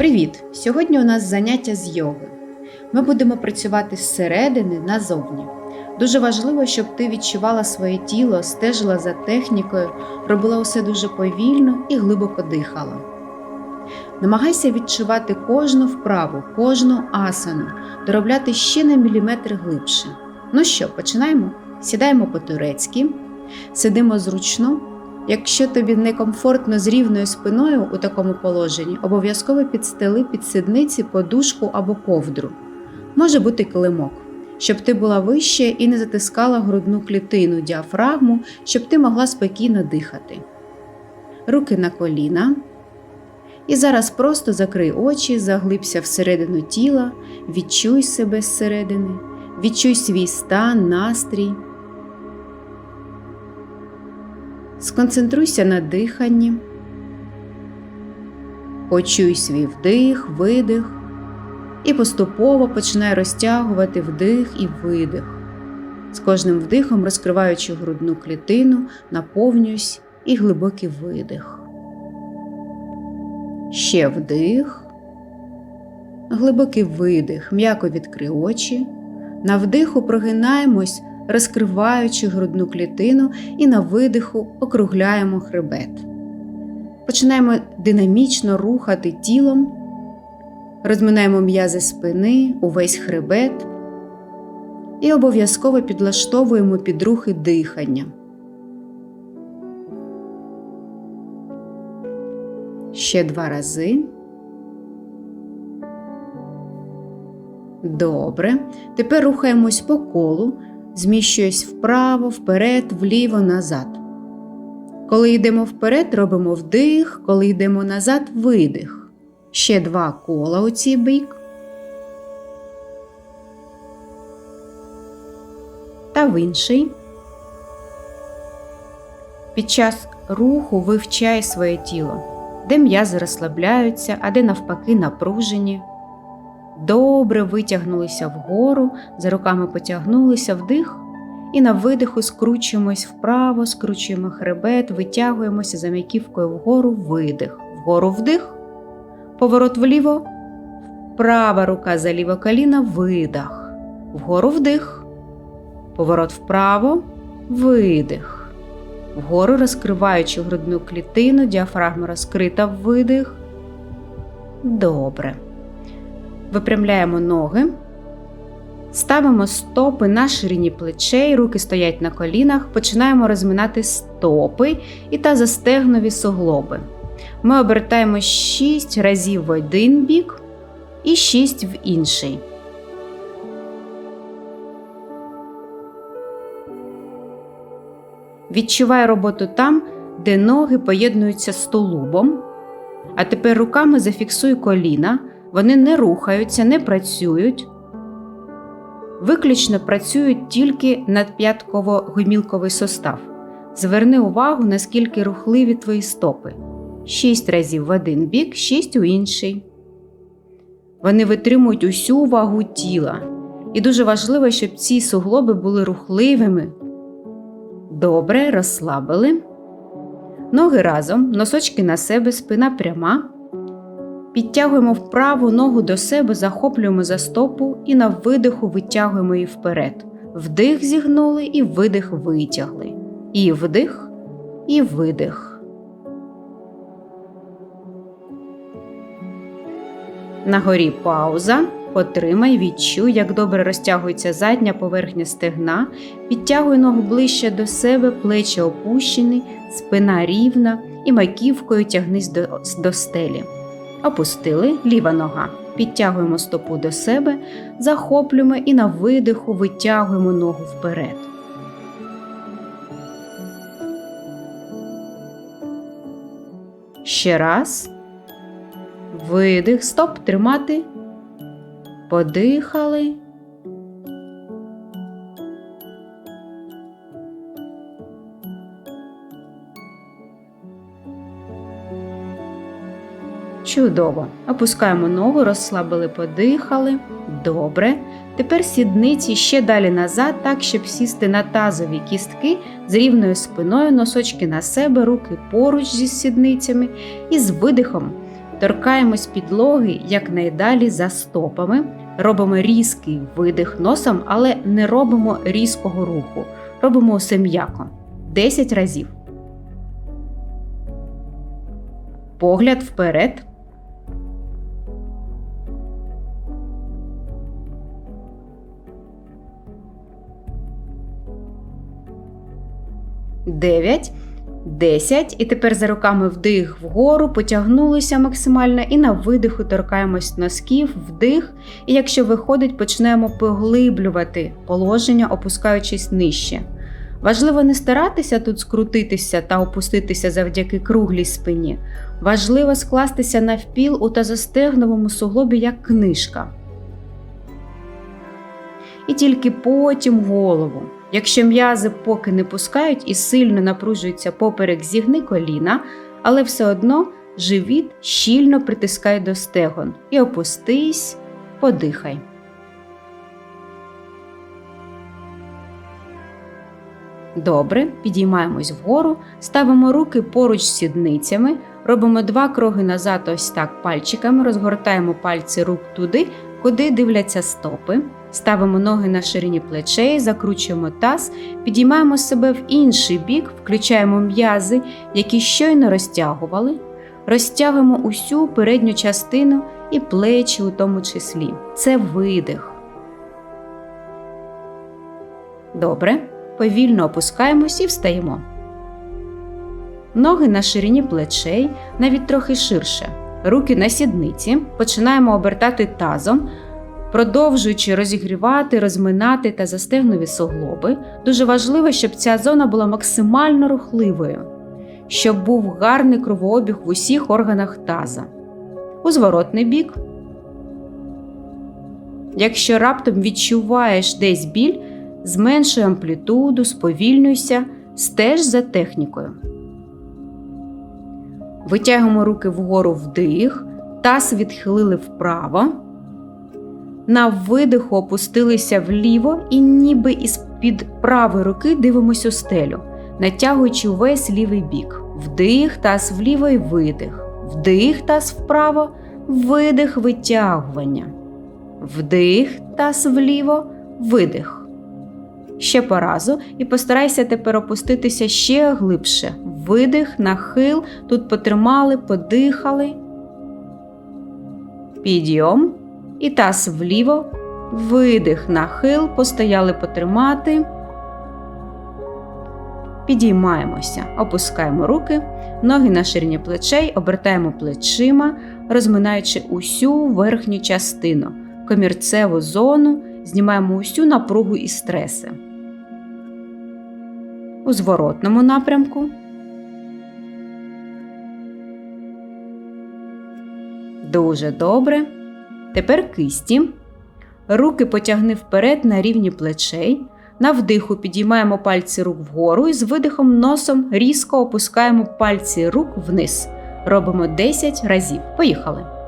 Привіт! Сьогодні у нас заняття з йоги. Ми будемо працювати зсередини назовні. Дуже важливо, щоб ти відчувала своє тіло, стежила за технікою, робила усе дуже повільно і глибоко дихала. Намагайся відчувати кожну вправу, кожну асану, доробляти ще на міліметр глибше. Ну що, починаємо? Сідаємо по-турецьки, сидимо зручно. Якщо тобі некомфортно з рівною спиною у такому положенні, обов'язково підстели під сідниці подушку або ковдру. Може бути килимок, щоб ти була вище і не затискала грудну клітину, діафрагму, щоб ти могла спокійно дихати. Руки на коліна. І зараз просто закрий очі, заглибся всередину тіла, відчуй себе зсередини, відчуй свій стан, настрій. Сконцентруйся на диханні, почуй свій вдих, видих і поступово починай розтягувати вдих і видих. З кожним вдихом, розкриваючи грудну клітину, наповнююсь і глибокий видих. Ще вдих, глибокий видих, м'яко відкрий очі. На вдиху прогинаємось розкриваючи грудну клітину і на видиху округляємо хребет. Починаємо динамічно рухати тілом, розминаємо м'язи спини, увесь хребет і обов'язково підлаштовуємо під рухи дихання. Ще два рази. Добре. Тепер рухаємось по колу, зміщуюсь вправо, вперед, вліво, назад. Коли йдемо вперед, робимо вдих, коли йдемо назад, видих. Ще два кола у цей бік. Та в інший. Під час руху вивчай своє тіло, де м'язи розслабляються, а де навпаки напружені. Добре витягнулися вгору, за руками потягнулися вдих, і на видиху скручуємось вправо, скручуємо хребет, витягуємося за м'яківкою вгору, видих, вгору вдих, поворот вліво, права рука за ліве коліно, видих, вгору вдих, поворот вправо, видих, вгору розкриваючи грудну клітину, діафрагма розкрита видих. Добре. Випрямляємо ноги, ставимо стопи на ширині плечей, руки стоять на колінах, починаємо розминати стопи і тазостегнові суглоби. Ми обертаємо 6 разів в один бік і 6 в інший. Відчувай роботу там, де ноги поєднуються з тулубом. А тепер руками зафіксуй коліна. Вони не рухаються, не працюють, виключно працюють тільки надп'ятково-гомілковий сустав. Зверни увагу, наскільки рухливі твої стопи. Шість разів в один бік, шість у інший. Вони витримують усю вагу тіла. І дуже важливо, щоб ці суглоби були рухливими. Добре, розслабили. Ноги разом, носочки на себе, спина пряма. Підтягуємо вправу ногу до себе, захоплюємо за стопу і на видиху витягуємо її вперед. Вдих зігнули і видих витягли. І вдих, і видих. На горі пауза. Потримай, відчуй, як добре розтягується задня поверхня стегна. Підтягуй ногу ближче до себе, плечі опущені, спина рівна і маківкою тягнись до, до стелі. Опустили ліва нога. Підтягуємо стопу до себе, захоплюємо і на видиху витягуємо ногу вперед. Ще раз. Видих, стоп, тримати. Подихали. Чудово. Опускаємо ногу, розслабили, подихали. Добре. Тепер сідниці ще далі назад, так, щоб сісти на тазові кістки з рівною спиною, носочки на себе, руки поруч зі сідницями. І з видихом Торкаємось підлоги якнайдалі за стопами, робимо різкий видих носом, але не робимо різкого руху. Робимо усе м'яко. 10 разів. Погляд вперед. Дев'ять. 10. І тепер за руками вдих вгору, потягнулися максимально, і на видиху торкаємось носків, вдих. І якщо виходить, почнемо поглиблювати положення, опускаючись нижче. Важливо не старатися тут скрутитися та опуститися завдяки круглій спині. Важливо скластися навпіл у тазостегновому суглобі як книжка. І тільки потім голову. Якщо м'язи поки не пускають і сильно напружуються поперек зігни коліна, але все одно живіт щільно притискай до стегон і опустись, подихай. Добре, підіймаємось вгору, ставимо руки поруч з сідницями, робимо два кроги назад, ось так пальчиками, розгортаємо пальці рук туди, куди дивляться стопи. Ставимо ноги на ширині плечей, закручуємо таз, підіймаємо себе в інший бік, включаємо м'язи, які щойно розтягували, розтягуємо усю передню частину і плечі у тому числі. Це видих. Добре. Повільно опускаємось і встаємо. Ноги на ширині плечей, навіть трохи ширше. Руки на сідниці. Починаємо обертати тазом продовжуючи розігрівати, розминати та застегнові суглоби, дуже важливо, щоб ця зона була максимально рухливою, щоб був гарний кровообіг в усіх органах таза. У зворотний бік. Якщо раптом відчуваєш десь біль, зменшуй амплітуду, сповільнюйся, стеж за технікою. Витягуємо руки вгору вдих, таз відхилили вправо. На видиху опустилися вліво і ніби із під правої руки дивимося у стелю, натягуючи увесь лівий бік. Вдих, таз вліво і видих. Вдих таз вправо, видих витягування. Вдих таз вліво, видих. Ще по разу і постарайся тепер опуститися ще глибше. Видих, нахил. Тут потримали, подихали. Підйом. І таз вліво, видих, нахил, постояли потримати. Підіймаємося, опускаємо руки, ноги на ширині плечей, обертаємо плечима, розминаючи усю верхню частину, комірцеву зону, знімаємо усю напругу і стреси. У зворотному напрямку. Дуже добре. Тепер кисті. Руки потягни вперед на рівні плечей. На вдиху підіймаємо пальці рук вгору і з видихом носом різко опускаємо пальці рук вниз. Робимо 10 разів. Поїхали.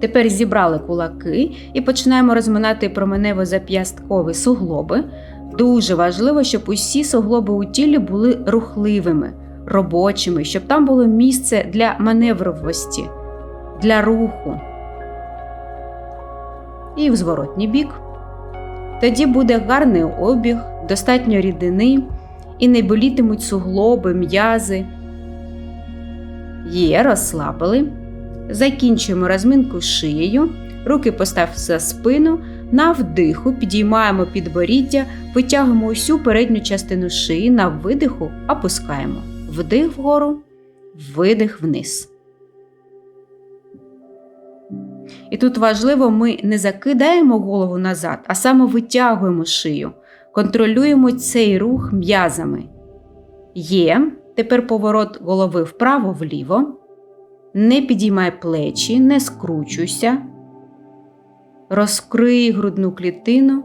Тепер зібрали кулаки і починаємо розминати променево зап'ясткові суглоби. Дуже важливо, щоб усі суглоби у тілі були рухливими, робочими, щоб там було місце для маневровості, для руху. І в зворотній бік. Тоді буде гарний обіг, достатньо рідини і не болітимуть суглоби, м'язи. Є, розслабили. Закінчуємо розминку шиєю, руки постав за спину, на вдиху підіймаємо підборіддя, витягуємо усю передню частину шиї, на видиху опускаємо. Вдих вгору, видих вниз. І тут важливо, ми не закидаємо голову назад, а саме витягуємо шию, контролюємо цей рух м'язами. Є. Тепер поворот голови вправо-вліво. Не підіймай плечі, не скручуйся. Розкрий грудну клітину,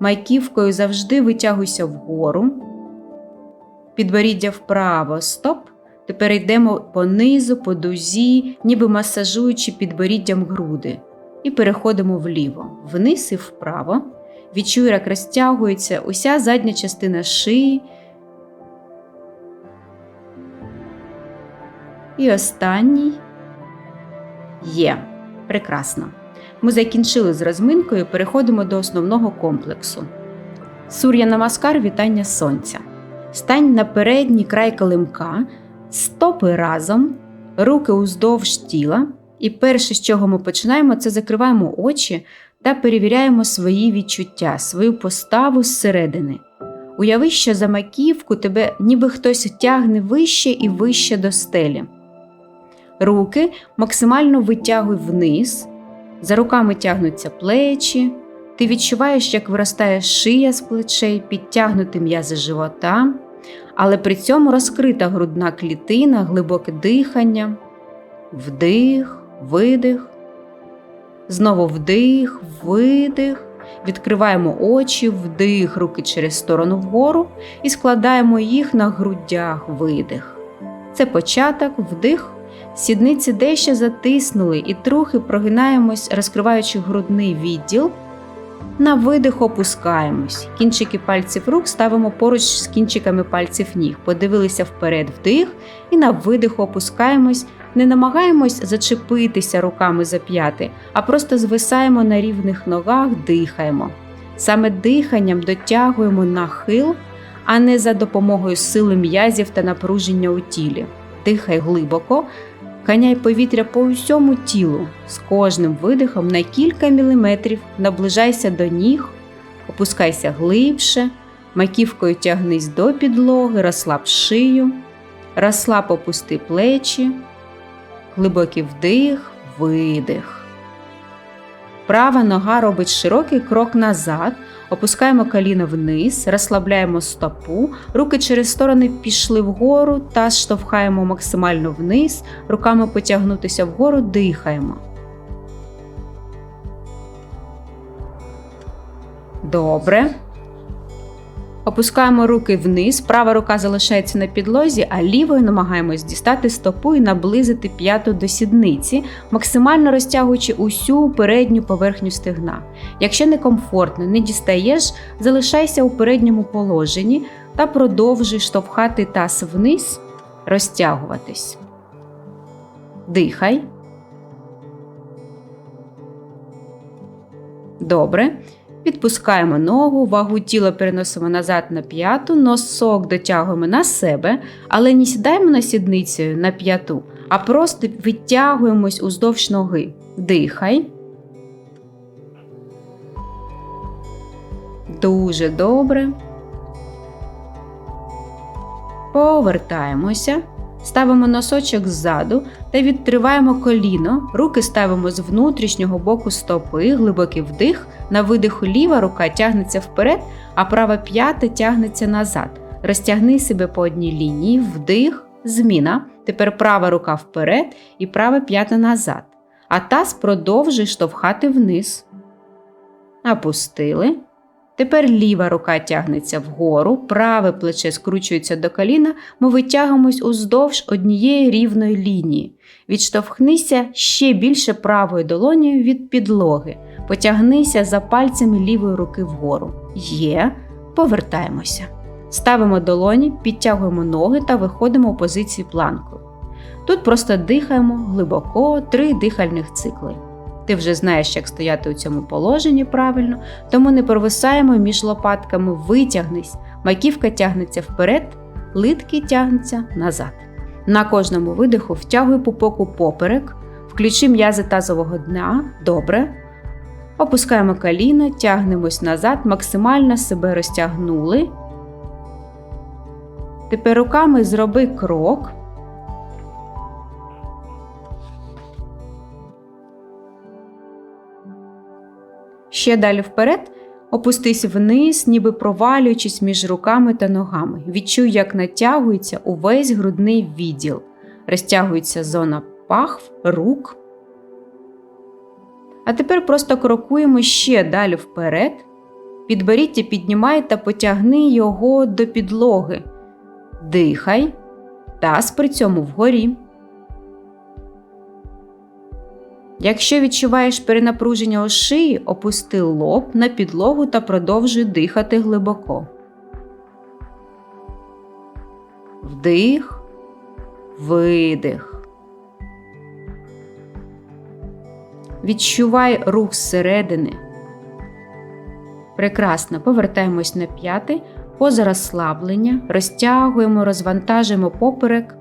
майківкою завжди витягуйся вгору. Підборіддя вправо, стоп. Тепер йдемо понизу, по дузі, ніби масажуючи підборіддям груди. і переходимо вліво, вниз і вправо. Відчуй, як розтягується уся задня частина шиї. І останній є. Прекрасно. Ми закінчили з розминкою, переходимо до основного комплексу. Сур'я намаскар вітання сонця. Стань на передній край килимка, стопи разом, руки уздовж тіла. І перше, з чого ми починаємо, це закриваємо очі та перевіряємо свої відчуття, свою поставу зсередини. Уяви, що за маківку тебе ніби хтось тягне вище і вище до стелі. Руки максимально витягуй вниз, за руками тягнуться плечі. Ти відчуваєш, як виростає шия з плечей, підтягнути м'язи живота, але при цьому розкрита грудна клітина, глибоке дихання, вдих, видих. Знову вдих, видих. Відкриваємо очі, вдих, руки через сторону вгору і складаємо їх на грудях видих. Це початок, вдих. Сідниці дещо затиснули і трохи прогинаємось, розкриваючи грудний відділ. На видих опускаємось. Кінчики пальців рук ставимо поруч з кінчиками пальців ніг. Подивилися вперед вдих і на видих опускаємось. Не намагаємось зачепитися руками за п'яти, а просто звисаємо на рівних ногах, дихаємо. Саме диханням дотягуємо нахил, а не за допомогою сили м'язів та напруження у тілі. Дихай глибоко, ганяй повітря по усьому тілу. З кожним видихом на кілька міліметрів наближайся до ніг, опускайся глибше, маківкою тягнись до підлоги, розслаб шию, розслаб опусти плечі, глибокий вдих, видих. Права нога робить широкий крок назад, опускаємо коліна вниз, розслабляємо стопу, руки через сторони пішли вгору та штовхаємо максимально вниз, руками потягнутися вгору, дихаємо. Добре. Опускаємо руки вниз, права рука залишається на підлозі, а лівою намагаємось дістати стопу і наблизити п'яту до сідниці, максимально розтягуючи усю передню поверхню стегна. Якщо некомфортно, не дістаєш, залишайся у передньому положенні та продовжуй штовхати таз вниз, розтягуватись. Дихай. Добре. Відпускаємо ногу, вагу тіла переносимо назад на п'яту, носок дотягуємо на себе, але не сідаємо на сідницю на п'яту, а просто відтягуємось уздовж ноги. Дихай. Дуже добре. Повертаємося. Ставимо носочок ззаду та відтриваємо коліно, руки ставимо з внутрішнього боку стопи, глибокий вдих. На видиху ліва рука тягнеться вперед, а права п'ята тягнеться назад. Розтягни себе по одній лінії, вдих, зміна. Тепер права рука вперед і права п'ята назад. А таз продовжує штовхати вниз. Опустили. Тепер ліва рука тягнеться вгору, праве плече скручується до коліна, ми витягуємось уздовж однієї рівної лінії. Відштовхнися ще більше правою долонею від підлоги. Потягнися за пальцями лівої руки вгору. Є. Повертаємося. Ставимо долоні, підтягуємо ноги та виходимо у позицію планку. Тут просто дихаємо глибоко три дихальних цикли. Ти вже знаєш, як стояти у цьому положенні правильно, тому не провисаємо між лопатками, витягнись, маківка тягнеться вперед, литки тягнуться назад. На кожному видиху втягуй пупоку поперек, включи м'язи тазового дна, добре. Опускаємо коліна, тягнемось назад, максимально себе розтягнули. Тепер руками зроби крок. Ще далі вперед, опустись вниз, ніби провалюючись між руками та ногами. Відчуй, як натягується увесь грудний відділ, розтягується зона пахв, рук. А тепер просто крокуємо ще далі вперед. Підберіть і піднімай та потягни його до підлоги. Дихай, таз при цьому вгорі. Якщо відчуваєш перенапруження у шиї, опусти лоб на підлогу та продовжуй дихати глибоко. Вдих, видих. Відчувай рух зсередини. Прекрасно. Повертаємось на п'яти. Поза розслаблення. Розтягуємо, розвантажуємо поперек.